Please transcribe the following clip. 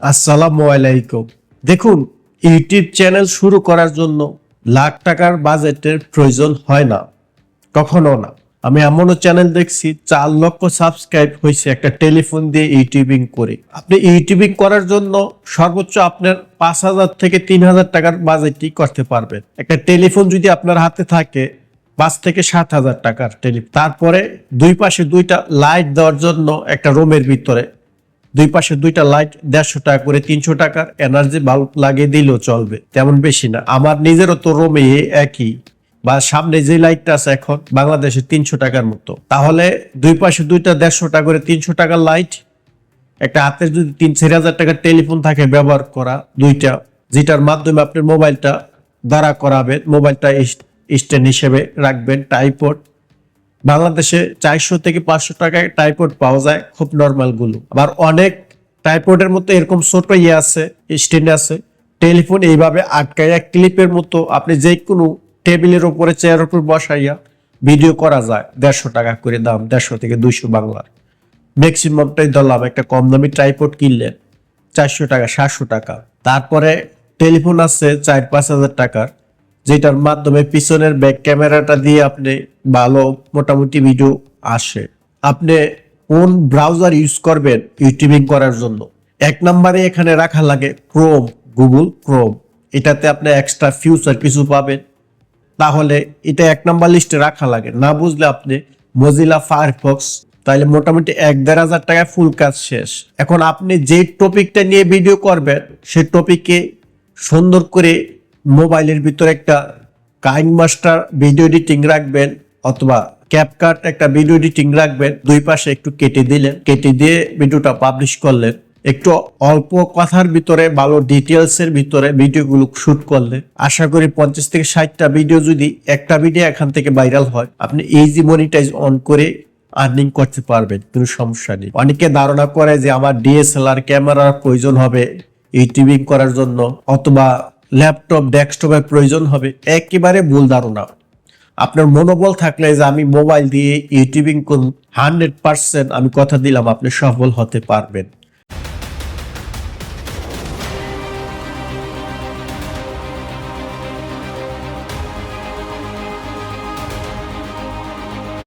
আসসালামু আলাইকুম। দেখুন, ইউটিউব চ্যানেল শুরু করার জন্য লাখ টাকার বাজেটের প্রয়োজন হয় না, কখনো না। আমি এমনও চ্যানেল দেখছি, চার লক্ষ সাবস্ক্রাইব হয়েছে একটা টেলিফোন দিয়ে ইউটিউবিং করে। আপনি ইউটিউবিং করার জন্য সর্বোচ্চ আপনার পাঁচ হাজার থেকে তিন হাজার টাকার বাজেটই করতে পারবেন। একটা টেলিফোন যদি আপনার হাতে থাকে, পাঁচ থেকে সাত হাজার টাকার টেলিফোন। তারপরে দুই পাশে দুইটা লাইট দেওয়ার জন্য একটা রুমের ভিতরে দুই পাশে দুইটা লাইট দেড়শো টাকা করে তিনশো টাকার এনার্জি বাল্ব লাগিয়ে দিলেও চলবে, তেমন বেশি না। আমার নিজেরও তো রোমে একই, বা সামনে যে লাইটটা আছে এখন বাংলাদেশে তিনশো টাকার মতো। তাহলে দুই পাশে দুইটা দেড়শো টাকা করে তিনশো টাকার লাইট একটা হাতে যদি তিন চার হাজার টাকার টেলিফোন থাকে ব্যবহার করা দুইটা, যেটার মাধ্যমে আপনার মোবাইলটা দ্বারা করাবেন মোবাইলটা স্ট্যান্ড হিসেবে রাখবেন টাইপড বাংলাদেশে চারশো থেকে পাঁচশো টাকায় টাইপড পাওয়া যায়, খুব নর্মালগুলো। আবার অনেক টাইপডের মতো এরকম ছোট ইয়ে আছে স্ট্যান্ড আছে টেলিফোন এইভাবে আটকাইয়া ক্লিপের মতো আপনি যে কোনো টেবিলের উপরে চেয়ারের উপর বসাইয়া ভিডিও করা যায়, দেড়শো টাকা করে দাম, দেড়শো থেকে দুইশো বাংলার। ম্যাক্সিমামটাই ধরলাম, একটা কম দামি ট্রাইপড কিনলেন, চারশো টাকা, সাতশো টাকা। তারপরে টেলিফোন আছে চার পাঁচ হাজার টাকার যেটার মাধ্যমে পিছনের ব্যাক ক্যামেরাটা দিয়ে আপনি ভালো মোটামুটি ভিডিও আসে। আপনি কোন ব্রাউজার ইউজ করবেন ইউটিউবিং করার জন্য? এক নম্বরে এখানে রাখা লাগে ক্রোম গুগল ক্রোম এটাতে আপনি এক্সট্রা ফিউচার কিছু পাবেন। তাহলে এটা এক নাম্বার লিস্টে রাখা লাগে। না বুঝলে আপনি মজিলা ফায়ারফক্স তাহলে মোটামুটি এক দেড় হাজার টাকায় ফুল কাজ শেষ। এখন আপনি যে টপিকটা নিয়ে ভিডিও করবেন সেই টপিকে সুন্দর করে মোবাইলের ভিতরে একটা কাইং মাস্টার ভিডিও এডিটিং রাখবেন, অথবা ক্যাপকাট একটা ভিডিও এডিটিং রাখবেন। দুই পাশে একটু কেটে দিলেন, কেটে দিয়ে ভিডিওটা পাবলিশ করলেন। একটু অল্প কথার ভিতরে, ভালো ডিটেলস এর ভিতরে ভিডিওগুলো শুট করলে আশা করি পঞ্চাশ থেকে ষাটটা ভিডিও যদি একটা ভিডিও এখান থেকে ভাইরাল হয়, আপনি ইজি মনিটাইজ অন করে আর্নিং করতে পারবেন, কোনো সমস্যা নেই। অনেকে ধারণা করে যে আমার ডিএসএলআর ক্যামেরার প্রয়োজন হবে ইউটিউবিং করার জন্য, অথবা ল্যাপটপ, ডেস্কটপের প্রয়োজন হবে। একেবারে ভুল ধারণা। আপনার মনোবল থাকলে যে আমি মোবাইল দিয়ে ইউটিউবিং করুন, হান্ড্রেড পার্সেন্ট আমি কথা দিলাম, আপনি সফল হতে পারবেন।